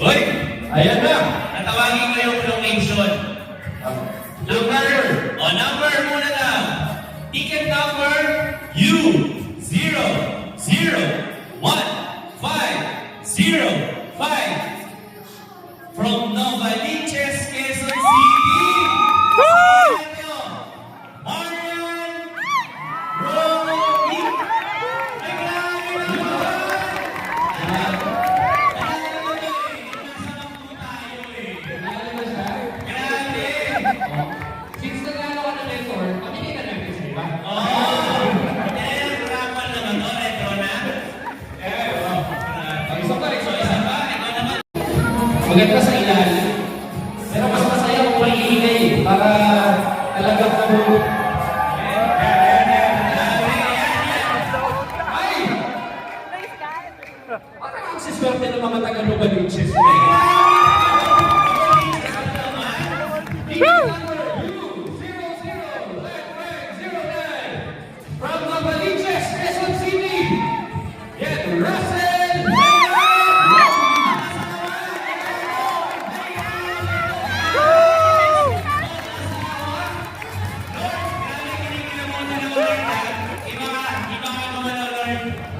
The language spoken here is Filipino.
Ayan na. Natawagin ko yung location. Number, o number muna lang. Ticket number U zero zero one five zero five from Novaliches, Quezon City. Maganda sa ilalim. Pero mas masaya kung maingay para talaga po. Ay! Parang ang siswerte ng mga taga-Novaliches. From